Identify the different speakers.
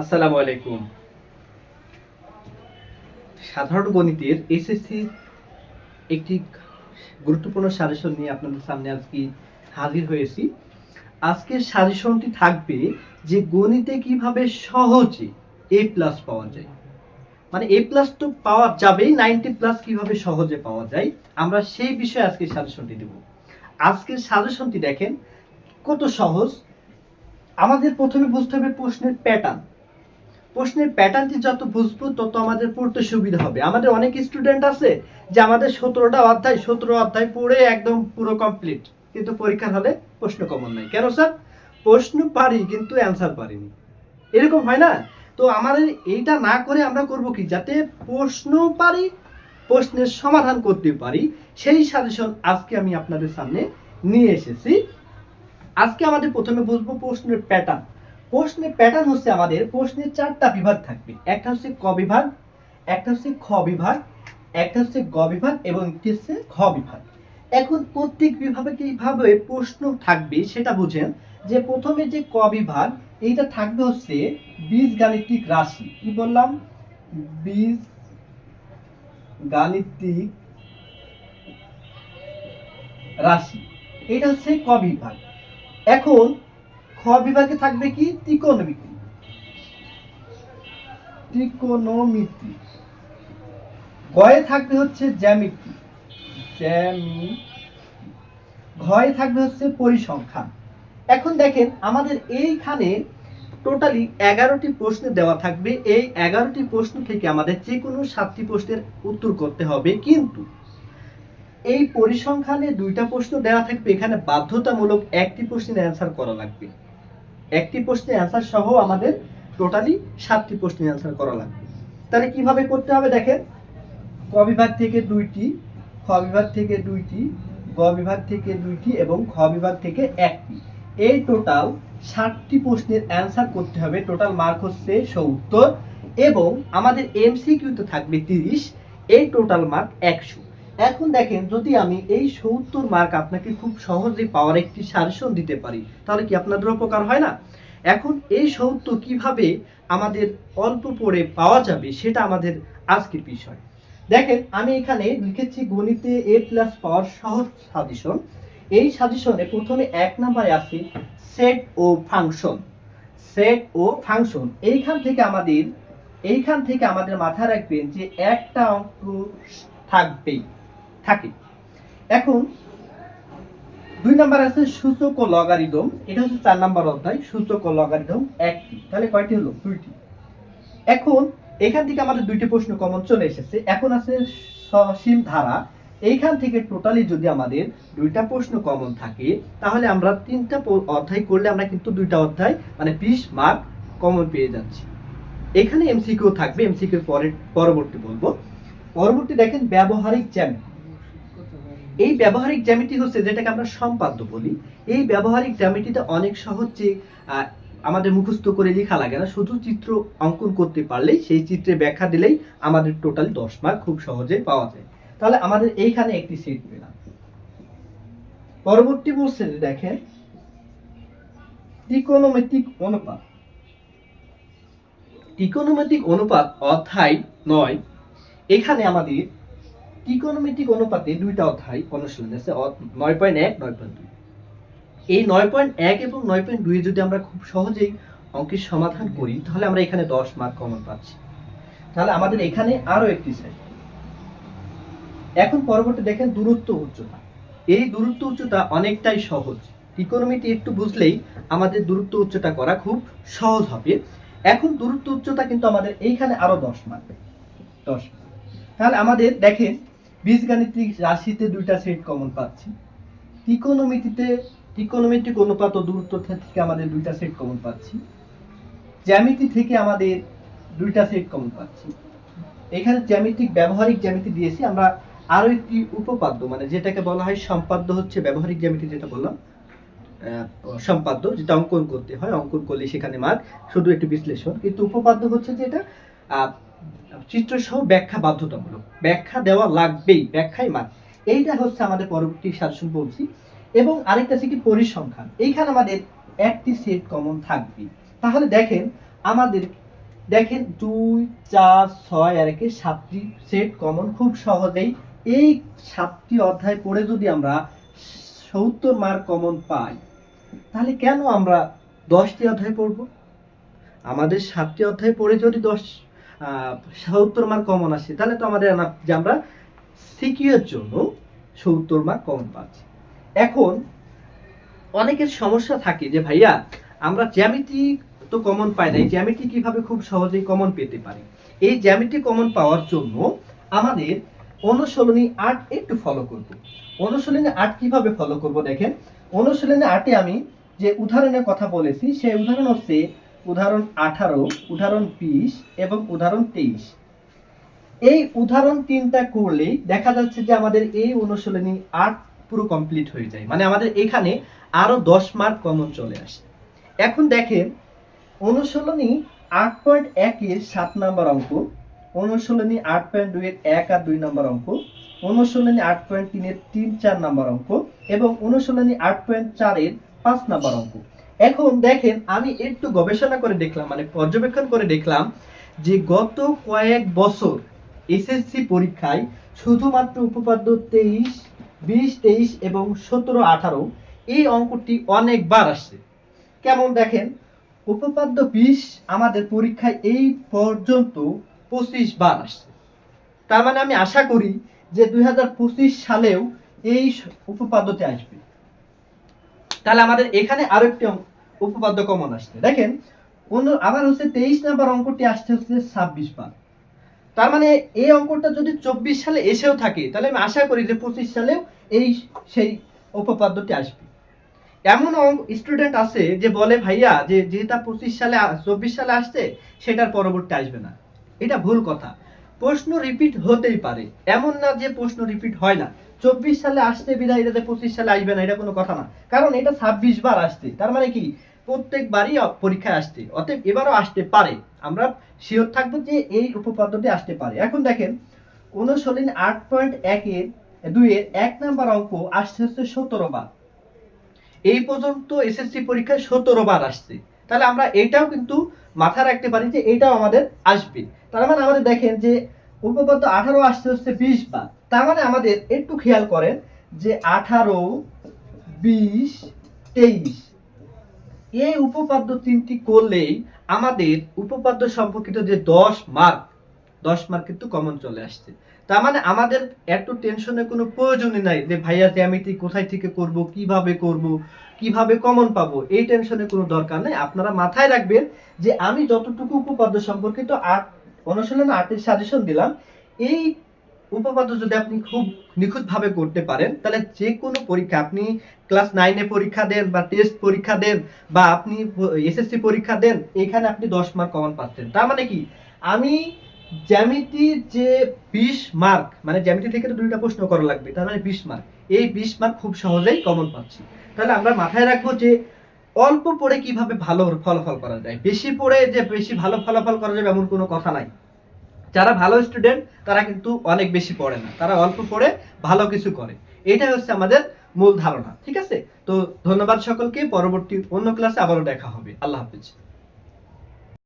Speaker 1: আসসালামু আলাইকুম। সাধারণ গণিতের এসএসসি একটি গুরুত্বপূর্ণ সাজেশন নিয়ে আপনাদের সামনে আজকে হাজির হয়েছি। আজকের সাজেশনটি থাকবে যে গণিতে কীভাবে সহজে এ প্লাস পাওয়া যায়। মানে এ প্লাস তো পাওয়া যাবেই নাইনটি প্লাস কীভাবে সহজে পাওয়া যায়, আমরা সেই বিষয়ে আজকে সাজেশনটি দেব। আজকের সাজেশনটি দেখেন, কত সহজ। আমাদের প্রথমে বুঝতে হবে প্রশ্নের প্যাটার্ন প্রশ্নের প্যাটার্নটি যত বুঝব, তত আমাদের পড়তে সুবিধা হবে। আমাদের অনেক স্টুডেন্ট আছে যে আমাদের সতেরোটা অধ্যায়, সতেরো অধ্যায় পড়ে একদম পুরো কমপ্লিট কিন্তু পরীক্ষার হলে প্রশ্ন কমন নাই। কেন স্যার প্রশ্ন পারি, কিন্তু অ্যান্সার পারিনি। এরকম হয় না? তো আমাদের এইটা না করে আমরা করব কি? যাতে প্রশ্ন পারি, প্রশ্নের সমাধান করতে পারি, সেই সাজেশন আজকে আমি আপনাদের সামনে নিয়ে এসেছি। আজকে আমাদের প্রথমে বুঝব প্রশ্নের প্যাটার্ন প্রশ্নের প্যাটার্ন হচ্ছে আমাদের, প্রশ্নের চারটা বিভাগ থাকবে। একটা হচ্ছে ক বিভাগ, একটা হচ্ছে খ বিভাগ, একটা হচ্ছে গ বিভাগ এবং একটি হচ্ছে খ বিভাগ। এখন প্রত্যেক বিভাগে কীভাবে প্রশ্ন থাকবে সেটা বুঝেন। যে প্রথমে যে ক বিভাগ, এইটা থাকবে হচ্ছে বীজ গাণিতিক রাশি। কি বললাম? বীজ গাণিতিক রাশি। এটা হচ্ছে ক বিভাগ। এখন খ বিভাগে থাকবে কি? ত্রিকোণমিতি। ত্রিকোণমিতি। গয়ে থাকবে হচ্ছে জ্যামিতি। জ্যামি ঘয়ে থাকবে হচ্ছে পরিসংখ্যান এখন দেখেন, আমাদের এইখানে টোটালি এগারোটি প্রশ্ন দেওয়া থাকবে। এই এগারোটি প্রশ্ন থেকে আমাদের যে কোনো সাতটি প্রশ্নের উত্তর করতে হবে। কিন্তু এই পরিসংখ্যানে দুইটা প্রশ্ন দেওয়া থাকবে। এখানে বাধ্যতামূলক একটি প্রশ্নের অ্যান্সার করা লাগবে। একটি প্রশ্নের অ্যান্সার সহ আমাদের টোটালি সাতটি প্রশ্নের অ্যান্সার করা লাগবে। তাহলে কীভাবে করতে হবে দেখেন? ক বিভাগ থেকে দুইটি, খ বিভাগ থেকে দুইটি, গ বিভাগ থেকে দুইটি এবং খ বিভাগ থেকে একটি। এই টোটাল ষাটটি প্রশ্নের অ্যান্সার করতে হবে। টোটাল মার্ক হচ্ছে সত্তর এবং আমাদের এমসিকিউতে থাকবে তিরিশ, এই টোটাল মার্ক একশো। এখন দেখেন, যদি আমি এই সত্তর মার্ক আপনাকে খুব সহজে পাওয়ার একটি সাজেশন দিতে পারি, তাহলে কি আপনাদের উপকার হয় না? এখন এই সত্তর কীভাবে আমাদের অল্প পড়ে পাওয়া যাবে সেটা আমাদের আজকের বিষয়। দেখেন, আমি এখানে লিখেছি গণিতে এ প্লাস পাওয়ার সহজ সাজেশন। এই সাজেশনে প্রথমে এক নম্বরে আছে সেট ও ফাংশন সেট ও ফাংশন এইখান থেকে আমাদের, এইখান থেকে আমাদের মাথায় রাখবেন যে একটা অঙ্ক থাকবেই, থাকে। এখন দুই নাম্বার আছে সূচক ও লগারিদম। এটা হচ্ছে চার নাম্বার অধ্যায়, সূচক ও লগারিদম একটি। তাহলে কয়টি হলো? দুইটি। এখন এখান থেকে আমাদের দুইটি প্রশ্ন কমন চলে এসেছে। এখন আছে সসীম ধারা। এইখান থেকে টোটালি যদি আমাদের দুইটা প্রশ্ন কমন থাকে, তাহলে আমরা তিনটা অধ্যায় করলে আমরা কিন্তু দুইটা অধ্যায় মানে বিশ মার্ক কমন পেয়ে যাচ্ছি। এখানে এমসিকিউ থাকবে এমসিকিউ পরে পরবর্তী বলব। পরবর্তী দেখেন ব্যবহারিক জ্যামিতি। এই ব্যবহারিক জ্যামিতি হচ্ছে যেটাকে আমরা সম্পাদ্য বলি। এই ব্যবহারিক জ্যামিতিটা অনেক সহজ যে আমাদের মুখস্থ করে লেখা লাগে না। শুধু চিত্র অঙ্কন করতে পারলেই, সেই চিত্রে ব্যাখ্যা দিলেই আমাদের টোটাল দশ মার্ক খুব সহজে পাওয়া যায়। তাহলে আমাদের এইখানে একটি সেট পেলাম। পরবর্তী যে দেখেন ত্রিকোণমিতিক অনুপাত। ত্রিকোণমিতিক অনুপাত অধ্যায় নয়। এখানে আমাদের ত্রিকোণমিতিক অনুপাতে দুইটা অধ্যায় অনুশীলন আছে নয় পয়েন্ট এক, নয় পয়েন্ট দুই। এই নয় পয়েন্ট এক এবং নয় পয়েন্ট দুই যদি আমরা খুব সহজেই অঙ্কের সমাধান করি, তাহলে আমরা এখানে দশ মার্ক কমন পাচ্ছি। তাহলে আমাদের এখানে আরও একটি সাইড এখন পরবর্তী দেখেন দূরত্ব উচ্চতা। এই দূরত্ব উচ্চতা অনেকটাই সহজ। ত্রিকোণমিতি একটু বুঝলেই আমাদের দূরত্ব উচ্চতা করা খুব সহজ হবে। এখন দূরত্ব উচ্চতা কিন্তু আমাদের এইখানে আরও দশ মার্ক দশ তাহলে আমাদের দেখেন বীজগাণিতিক রাশিতে দুইটা সেট কমন পাচ্ছি। ত্রিকোণমিতিতে ত্রিকোণমিতিক অনুপাত ও দূরত্ব থেকে আমাদের দুইটা সেট কমন পাচ্ছি। জ্যামিতি থেকে আমাদের দুইটা সেট কমন পাচ্ছি। এখানে জ্যামিতিক, ব্যবহারিক জ্যামিতি দিয়েছি। আমরা আরও একটি উপপাদ্য মানে যেটাকে বলা হয় সম্পাদ্য হচ্ছে ব্যবহারিক জ্যামিতি যেটা বললাম সম্পাদ্য, যেটা অঙ্কন করতে হয়। অঙ্কন করলে সেখানে মার্ক শুধু একটি বিশ্লেষণ। কিন্তু উপপাদ্য হচ্ছে যেটা আহ, চিত্র সহ ব্যাখ্যা বাধ্যতামূলক। ব্যাখ্যা দেওয়া লাগবেই ব্যাখ্যাই মার্ক এইটা হচ্ছে আমাদের পরবর্তী শাসন বলছি। এবং আরেকটা আছে কি পরিসংখ্যান। এইখানে আমাদের একটি সেট কমন থাকবে তাহলে দেখেন আমাদের দেখেন দুই চার ছয় আর একে সাতটি সেট কমন খুব সহজেই এই সাতটি অধ্যায় পড়ে যদি আমরা সত্তর মার্ক কমন পাই তাহলে কেন আমরা দশটি অধ্যায় পড়ব? আমাদের সাতটি অধ্যায় পড়ে যদি দশ সত্তর মার্ক কমন আসে তাহলে তো আমাদের যে আমরা সিকিউর জন্য সত্তর মার্ক কমন পাচ্ছি। এখন অনেকের সমস্যা থাকে যে, ভাইয়া, আমরা জ্যামিতি তো কমন পাই নাই। জ্যামিতি কীভাবে খুব সহজেই কমন পেতে পারি? এই জ্যামিতি কমন পাওয়ার জন্য আমাদের অনুশীলনী আট একটু ফলো করব। অনুশীলনী আট কীভাবে ফলো করব দেখেন। অনুশীলনী আটে আমি যে উদাহরণের কথা বলেছি, সেই উদাহরণ হচ্ছে উদাহরণ আঠারো, উদাহরণ বিশ এবং উদাহরণ তেইশ। এই উদাহরণ তিনটা করলেই দেখা যাচ্ছে যে আমাদের এই অনুশীলনী আট পুরো কমপ্লিট হয়ে যায়। মানে আমাদের এখানে আরও দশ মার্ক কমন চলে আসে। এখন দেখেন, অনুশীলনী আট পয়েন্ট একের সাত নাম্বার অঙ্ক, অনুশীলনী আট পয়েন্ট দুইয়ের এক আর দুই নাম্বার অঙ্ক, অনুশীলনী আট পয়েন্ট তিনের তিন চার নাম্বার অঙ্ক এবং অনুশীলনী আট পয়েন্ট চারের পাঁচ নাম্বার অঙ্ক। এখন দেখেন আমি একটু গবেষণা করে দেখলাম মানে পর্যবেক্ষণ করে দেখলাম যে গত কয়েক বছর এসএসসি পরীক্ষায় শুধুমাত্র উপপাদ্য তেইশ, বিশ, তেইশ এবং সতেরো, আঠারো এই অঙ্কটি অনেকবার আসছে। কেমন দেখেন? উপপাদ্য বিশ আমাদের পরীক্ষায় এই পর্যন্ত পঁচিশ বার আসছে। তার মানে আমি আশা করি যে দু হাজার পঁচিশ সালেও এই উপপাদ্যতে আসবে। তাহলে আমাদের এখানে আরও একটি উপপাদ্য কমন আসছে। দেখেন, অন্য আবার হচ্ছে তেইশ নাম্বার অঙ্কটি আসছে হচ্ছে ছাব্বিশ বার। তার মানে এই অঙ্কটা যদি চব্বিশ সালে এসেও থাকে, তাহলে আমি আশা করি যে পঁচিশ সালেও এই সেই উপপাদ্যটি আসবে। এমন স্টুডেন্ট আছে যে বলে, ভাইয়া, যে যেটা পঁচিশ সালে চব্বিশ সালে আসছে, সেটার পরবর্তী আসবে না। এটা ভুল কথা। প্রশ্ন রিপিট হতেই পারে। এমন না যে প্রশ্ন রিপিট হয় না। চব্বিশ সালে আসতে বিদায় এটাতে পঁচিশ সালে আসবে না, এটা কোনো কথা না। কারণ এটা ছাব্বিশ বার আসছে। তার মানে কি? প্রত্যেকবারই পরীক্ষায় আসছে অতএব এবারও আসতে পারে। আমরা শিওর থাকব যে এই উপপাদ্যটি আসতে পারে। এখন দেখেন, অনুশীলন আট পয়েন্ট একের দুইয়ের এক নাম্বার অঙ্ক আসছে হচ্ছে সতেরো বার। এই পর্যন্ত এসএসসি পরীক্ষায় সতেরো বার আসছে। তাহলে আমরা এটাও কিন্তু মাথায় রাখতে পারি যে এটাও আমাদের আসবে। তার মানে আমাদের দেখেন যে উপপাদ্য আঠারো আসতে হচ্ছে বিশ বার। তার মানে আমাদের একটু খেয়াল করেন যে আঠারো, বিশ, তেইশ এই উপপাদ্য তিনটি করলেই আমাদের উপপাদ্য সম্পর্কিত যে দশ মার্ক দশ মার্ক কিন্তু কমন চলে আসছে। তার মানে আমাদের এত টেনশনের কোনো প্রয়োজনই নাই যে ভাইয়া জ্যামিতি কোথায় থেকে করব, কীভাবে করব, কীভাবে কমন পাবো, এই টেনশনের কোনো দরকার নেই। আপনারা মাথায় রাখবেন যে আমি যতটুকু উপপাদ্য সম্পর্কিত আট অনুশীলন আটের সাজেশন দিলাম, এই উপপাদ্য যদি আপনি খুব নিখুঁতভাবে করতে পারেন, তাহলে যে কোনো পরীক্ষা, আপনি ক্লাস নাইনে পরীক্ষা দেন বা টেস্ট পরীক্ষা দেন বা আপনি এসএসসি পরীক্ষা দেন, এখানে আপনি দশ মার্ক কমন পাচ্ছেন। তার মানে কি? আমি জ্যামিতির যে বিশ মার্ক মানে জ্যামিতি থেকে তো দুইটা প্রশ্ন করা লাগবে, তার মানে বিশ মার্ক এই বিশ মার্ক খুব সহজেই কমন পাচ্ছি। তাহলে আমরা মাথায় রাখব যে অল্প পড়ে কীভাবে ভালো ফলাফল করা যায়? বেশি পড়ে যে বেশি ভালো ফলাফল করা যাবে এমন কোনো কথা নাই। যারা ভালো স্টুডেন্ট তারা কিন্তু অনেক বেশি পড়ে না। তারা অল্প পড়ে, ভালো কিছু করে। এটাই হচ্ছে আমাদের মূল ধারণা, ঠিক আছে? তো ধন্যবাদ সকলকে, পরবর্তী অন্য ক্লাসে আবারও দেখা হবে। আল্লাহ হাফিজ।